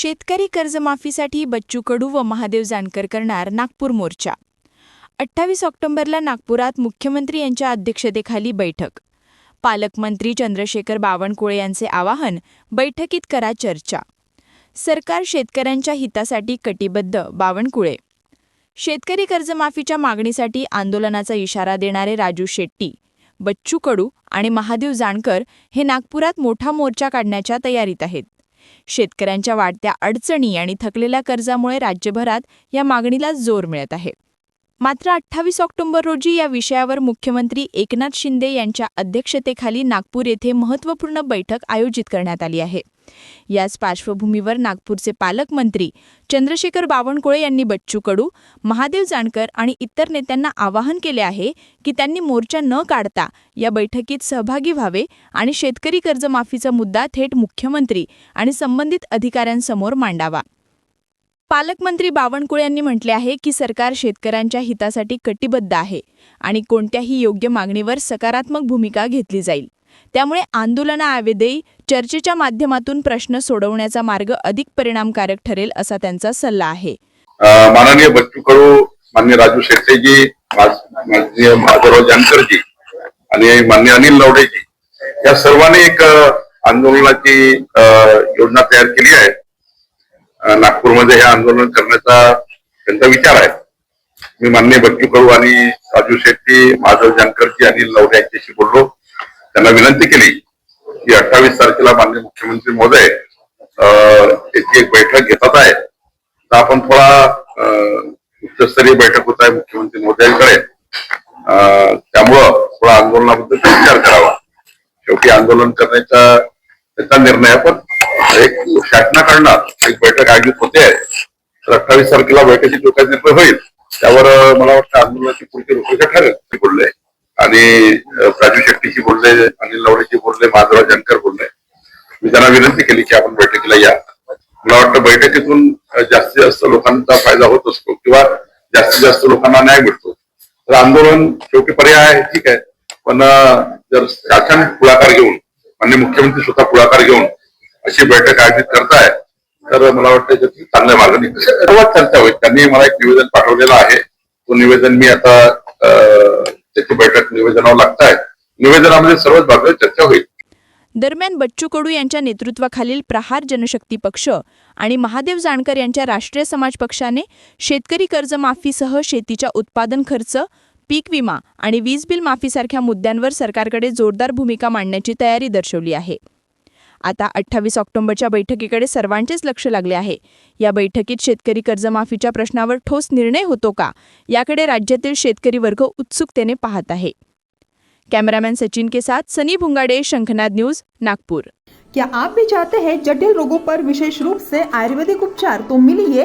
शेतकरी कर्जमाफीसाठी बच्चू कडू व महादेव जानकर करणार नागपूर मोर्चा. अठ्ठावीस ऑक्टोबरला नागपुरात मुख्यमंत्री यांच्या अध्यक्षतेखाली बैठक. पालकमंत्री चंद्रशेखर बावनकुळे यांचे आवाहन बैठकीत करा चर्चा. सरकार शेतकऱ्यांच्या हितासाठी कटिबद्ध बावनकुळे. शेतकरी कर्जमाफीच्या मागणीसाठी आंदोलनाचा इशारा देणारे राजू शेट्टी बच्चू कडू आणि महादेव जानकर हे नागपुरात मोठा मोर्चा काढण्याच्या तयारीत आहेत. शेतकऱ्यांच्या वाढत्या अडचणी आणि थकलेल्या कर्जामुळे राज्यभरात या मागणीला जोर मिळत आहे. मात्र अठ्ठावीस ऑक्टोबर रोजी या विषयावर मुख्यमंत्री एकनाथ शिंदे यांच्या अध्यक्षतेखाली नागपूर येथे महत्त्वपूर्ण बैठक आयोजित करण्यात आली आहे. याच पार्श्वभूमीवर नागपूरचे पालकमंत्री चंद्रशेखर बावनकुळे यांनी बच्चू कडू महादेव जानकर आणि इतर नेत्यांना आवाहन केले आहे की त्यांनी मोर्चा न काढता या बैठकीत सहभागी व्हावे आणि शेतकरी कर्जमाफीचा मुद्दा थेट मुख्यमंत्री आणि संबंधित अधिकाऱ्यांसमोर मांडावा. पालकमंत्री बावनकुळे यांनी म्हटले आहे की सरकार शेतकऱ्यांच्या हितासाठी कटिबद्ध आहे आणि कोणत्याही योग्य मागणीवर सकारात्मक भूमिका घेतली जाईल. त्यामुळे आंदोलनाऐवजी चर्चेच्या माध्यमातून प्रश्न सोडवण्याचा मार्ग अधिक परिणामकारक ठरेल असा त्यांचा सल्ला आहे. माननीय बच्चू कडू मान्य राजू शेट्टेजी माननीय माधवराव जानकरजी आणि मान्य अनिल लवडेजी या सर्वांनी एक आंदोलनाची योजना तयार केली आहे. नागपूरमध्ये हे आंदोलन करण्याचा त्यांचा विचार आहे. मी मान्य बच्चू कडू आणि राजू शेट्टी माधव जानकरजी अनिल लवडे यांच्याशी बोललो. त्यांना विनंती केली की अठ्ठावीस तारखेला मान्य मुख्यमंत्री महोदय अ, याची एक बैठक घेतात आहे. तर आपण थोडा अ, उच्चस्तरीय बैठक होत आहे मुख्यमंत्री मोदयांकडे त्यामुळं थोडा आंदोलनाबद्दल विचार करावा. शेवटी आंदोलन करण्याचा त्याचा निर्णय आपण पण एक शासनाकडनं एक बैठक आयोजित होते. तर अठ्ठावीस तारखेला बैठकीत जो काही निर्णय होईल. त्यावर मला वाटतं आंदोलनाची पुढची रूपरेषा ठरेल. ते बोलले. आणि प्राजू राजू शेट्टीशी बोलले अनिल लवडेशी बोलले माधवराव जानकर बोलले. मी त्यांना विनंती केली की आपण बैठकीला या. मला वाटतं बैठकीतून जास्तीत जास्त लोकांचा फायदा होत असतो किंवा जास्तीत जास्त लोकांना न्याय मिळतो. तर आंदोलन शेवटी पर्याय आहे ठीक आहे. पण जर शासन पुढाकार घेऊन आणि मुख्यमंत्री स्वतः पुढाकार घेऊन अशी बैठक आयोजित करताय तर मला वाटतं त्याची चांगल्या मार्गाने सर्वात चर्चा होईल. त्यांनी मला एक निवेदन पाठवलेलं आहे. तो निवेदन मी आता त्याची बैठक निवेदनावर लागताय. निवेदनामध्ये सर्वच बाबीवर चर्चा होईल. दरम्यान बच्चू कडू यांच्या नेतृत्वाखालील प्रहार जनशक्ती पक्ष आणि महादेव जानकर यांच्या राष्ट्रीय समाज पक्षाने शेतकरी कर्जमाफीसह शेतीच्या उत्पादन खर्च पीक विमा आणि वीज बिल माफीसारख्या मुद्द्यांवर सरकारकडे जोरदार भूमिका मांडण्याची तयारी दर्शवली आहे. आता अठ्ठावीस ऑक्टोबरच्या बैठकीकडे सर्वांचेच लक्ष लागले आहे. या बैठकीत शेतकरी कर्जमाफीच्या प्रश्नावर ठोस निर्णय होतो का? याकडे राज्यातील शेतकरी वर्ग उत्सुकतेने पाहत आहे. कैमरामैन सचिन के साथ सनी भुंगाड़े शंखनाद न्यूज नागपुर. क्या आप भी चाहते हैं जटिल रोगों पर विशेष रूप से आयुर्वेदिक उपचार? तो मिलिए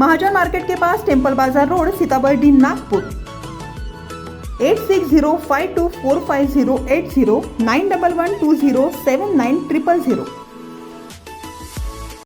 महाजन मार्केट के पास टेम्पल बाजार road Sitabuldi Nagpur. Eight six zero five two four five zero eight zero nine double one two zero seven nine triple zero.